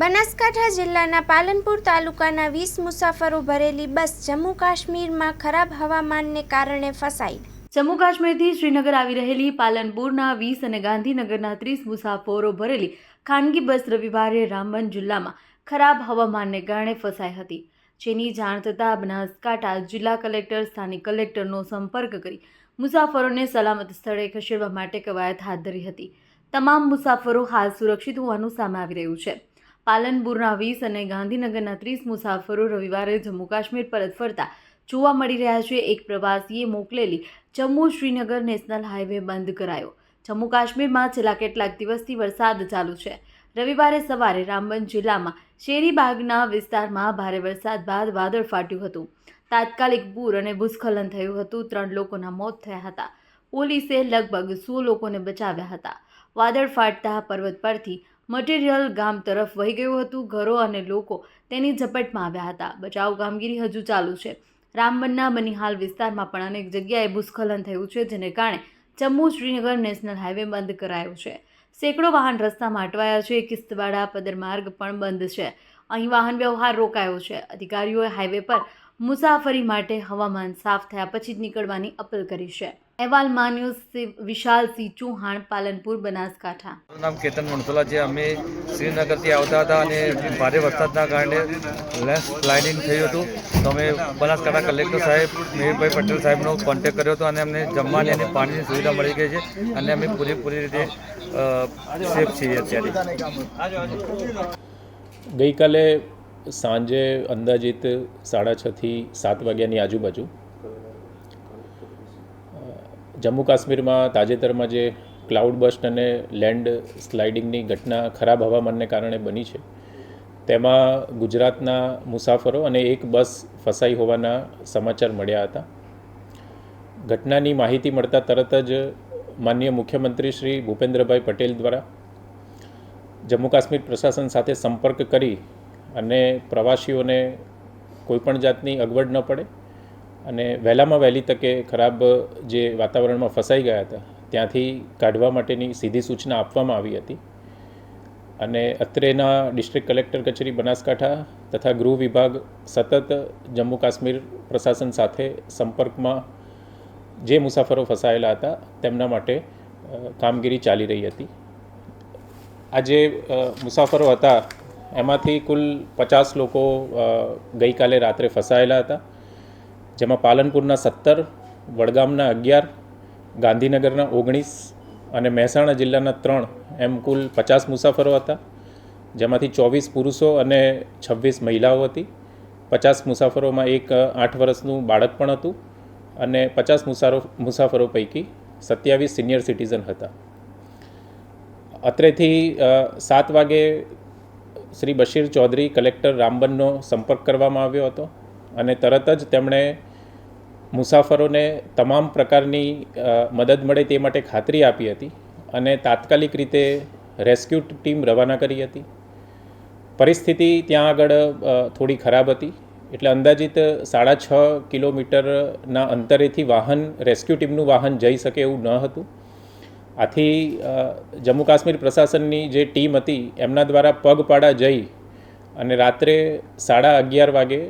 બનાસકાંઠા જિલ્લાના પાલનપુર તાલુકાના વીસ મુસાફરો ભરેલી બસ જમ્મુ કાશ્મીરમાં ખરાબ હવામાનને કારણે ફસાઈ. જમ્મુ કાશ્મીરથી શ્રીનગર આવી રહેલી પાલનપુરના વીસ અને ગાંધીનગરના ત્રીસ મુસાફરો ભરેલી ખાનગી બસ રવિવારે રામબન જિલ્લામાં ખરાબ હવામાનને કારણે ફસાઈ હતી. જેની જાણ થતાં બનાસકાંઠા જિલ્લા કલેક્ટર, સ્થાનિક કલેક્ટરનો સંપર્ક કરી મુસાફરોને સલામત સ્થળે ખસેડવા માટે કવાયત હાથ ધરી હતી. તમામ મુસાફરો હાલ સુરક્ષિત હોવાનું સામે આવી રહ્યું છે. પાલનપુરના વીસ અને ગાંધીનગરના ત્રીસ મુસાફરો રવિવારે જમ્મુ કાશ્મીર પરત ફરતા જોવા મળી રહ્યા છે. એક પ્રવાસીએ મોકલેલી જમ્મુ શ્રીનગર નેશનલ હાઈવે બંધ કરાયો. જમ્મુ કાશ્મીરમાં છેલ્લા કેટલાક દિવસથી વરસાદ ચાલુ છે. રવિવારે સવારે રામબન જિલ્લામાં શેરીબાગના વિસ્તારમાં ભારે વરસાદ બાદ વાદળ ફાટ્યું હતું. તાત્કાલિક પૂર અને ભૂસ્ખલન થયું હતું. ત્રણ લોકોના મોત થયા હતા. પોલીસે લગભગ સો લોકોને બચાવ્યા હતા. વાદળ ફાટતા પર્વત પરથી મટીરિયલ ગામ તરફ વહી ગયું હતું. ઘરો અને લોકો તેની ઝપટમાં આવ્યા હતા. બચાવ કામગીરી હજુ ચાલુ છે. રામબનના બનિહાલ વિસ્તારમાં પણ અનેક જગ્યાએ ભૂસ્ખલન થયું છે, જેને કારણે જમ્મુ શ્રીનગર નેશનલ હાઈવે બંધ કરાયો છે. સેંકડો વાહન રસ્તામાં અટવાયા છે. કિસ્તવાડા, પદરમાર્ગ પણ બંધ છે. અહીં વાહન વ્યવહાર રોકાયો છે. અધિકારીઓએ હાઈવે પર મુસાફરી માટે હવામાન સાફ થયા પછી જ નીકળવાની અપીલ કરી છે. અહેવાલમાં ન્યૂઝ સિંહ- વિશાલસિંહ ચૌહાણ પાલનપુર બનાસકાંઠા. મારું નામ કેતન મણસોલા છે. અમે શ્રીનગરથી આવતા હતા અને ભારે વરસાદના કારણે લેન્સ સ્લાઇડિંગ થયું હતું. તો અમે બનાસકાંઠા કલેક્ટર સાહેબ મેહરભાઈ પટેલ સાહેબનો કોન્ટેક કર્યો હતો અને અમને જમવાની અને પાણીની સુવિધા મળી ગઈ છે અને અમે પૂરેપૂરી રીતે સેફ છીએ અત્યારે. ગઈકાલે સાંજે અંદાજિત સાડા છથી સાત વાગ્યાની આજુબાજુ જમ્મુ કાશ્મીરમાં તાજેતરમાં જે ક્લાઉડ બસ્ટ અને લેન્ડ સ્લાઇડિંગની ઘટના ખરાબ હવામાનને કારણે બની છે, તેમાં ગુજરાતના મુસાફરો અને એક બસ ફસાઈ હોવાના સમાચાર મળ્યા હતા. ઘટનાની માહિતી મળતા તરત જ માનનીય મુખ્યમંત્રી શ્રી ભૂપેન્દ્રભાઈ પટેલ દ્વારા જમ્મુ કાશ્મીર પ્રશાસન સાથે સંપર્ક કરી અને પ્રવાસીઓને કોઈપણ જાતની અગવડ ન પડે અને વહેલામાં વહેલી તકે ખરાબ જે વાતાવરણમાં ફસાઈ ગયા હતા, ત્યાંથી કાઢવા માટેની સીધી સૂચના આપવામાં આવી હતી. અને અત્રેના ડિસ્ટ્રિક્ટ કલેક્ટર કચેરી બનાસકાંઠા તથા ગૃહ વિભાગ સતત જમ્મુ કાશ્મીર પ્રશાસન સાથે સંપર્કમાં જે મુસાફરો ફસાયેલા હતા, તેમના માટે કામગીરી ચાલી રહી હતી. આ જે મુસાફરો હતા, એમાંથી કુલ પચાસ લોકો ગઈકાલે રાત્રે ફસાયેલા હતા. જેમાં પાલનપુરના સત્તર, વડગામના અગિયાર, ગાંધીનગરના ઓગણીસ અને મહેસાણા જિલ્લાના ત્રણ એમ કુલ પચાસ મુસાફરો હતા. જેમાંથી ચોવીસ પુરુષો અને છવ્વીસ મહિલાઓ હતી. પચાસ મુસાફરોમાં એક, આઠ વર્ષનું બાળક પણ હતું અને પચાસ મુસારો, મુસાફરો પૈકી સત્યાવીસ સિનિયર સિટીઝન હતા. અત્રેથી સાત વાગે શ્રી બશીર ચૌધરી કલેક્ટર રામબનનો સંપર્ક કરવામાં આવ્યો હતો અને તરત જ તેમણે મુસાફરોને તમામ પ્રકારની મદદ મળે તે માટે ખાતરી આપી હતી અને તાત્કાલિક રીતે રેસ્ક્યુ ટીમ રવાના કરી હતી. પરિસ્થિતિ ત્યાં આગળ થોડી ખરાબ હતી. એટલે અંદાજિત સાડા છ કિલોમીટરના અંતરેથી વાહન, રેસ્ક્યુ ટીમનું વાહન જઈ શકે એવું ન હતું. આથી જમ્મુ કાશ્મીર પ્રશાસનની જે ટીમ હતી, એમના દ્વારા પગપાળા જઈ અને રાત્રે સાડા અગિયાર વાગે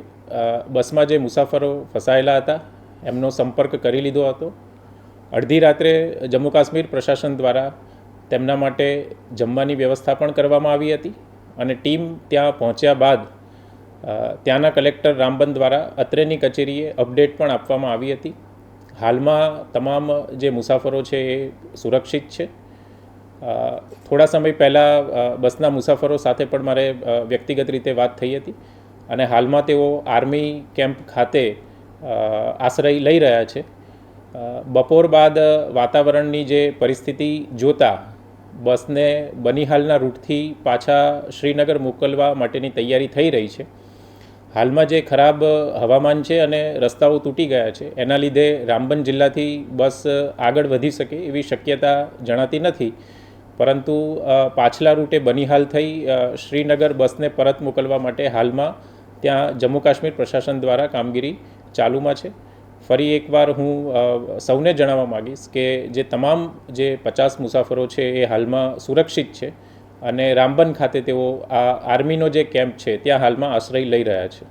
બસમાં જે મુસાફરો ફસાયેલા હતા એમનો સંપર્ક કરી લીધો હતો. અડધી રાત્રે જમ્મુ કાશ્મીર પ્રશાસન દ્વારા તેમના માટે જમવાની વ્યવસ્થા પણ કરવામાં આવી હતી અને ટીમ ત્યાં પહોંચ્યા બાદ ત્યાંના કલેક્ટર રામબન દ્વારા અત્રેની કચેરીએ અપડેટ પણ આપવામાં આવી હતી. હાલમાં તમામ જે મુસાફરો છે એ સુરક્ષિત છે. થોડા સમય પહેલાં બસના મુસાફરો સાથે પણ મારે વ્યક્તિગત રીતે વાત થઈ હતી અને હાલમાં તેઓ આર્મી કેમ્પ ખાતે આશ્રય લઈ રહ્યા છે. બપોર બાદ વાતાવરણની જે પરિસ્થિતિ જોતા બસને બનિહાલના રૂટથી પાછા શ્રીનગર મોકલવા માટેની તૈયારી થઈ રહી છે. હાલમાં જે ખરાબ હવામાન છે અને રસ્તાઓ તૂટી ગયા છે, એના લીધે રામબન જિલ્લાથી બસ આગળ વધી શકે એવી શક્યતા જણાતી નથી. પરંતુ પાછલા રૂટે બનિહાલ થઈ શ્રીનગર બસને પરત મોકલવા માટે હાલમાં ત્યાં જમ્મુ કાશ્મીર પ્રશાસન દ્વારા કામગીરી ચાલુમાં છે. ફરી એકવાર હું સૌને જણાવવા માગીશ કે જે તમામ જે પચાસ મુસાફરો છે એ હાલમાં સુરક્ષિત છે અને રામબન ખાતે તેઓ આ આર્મીનો જે કેમ્પ છે, ત્યાં હાલમાં આશ્રય લઈ રહ્યા છે.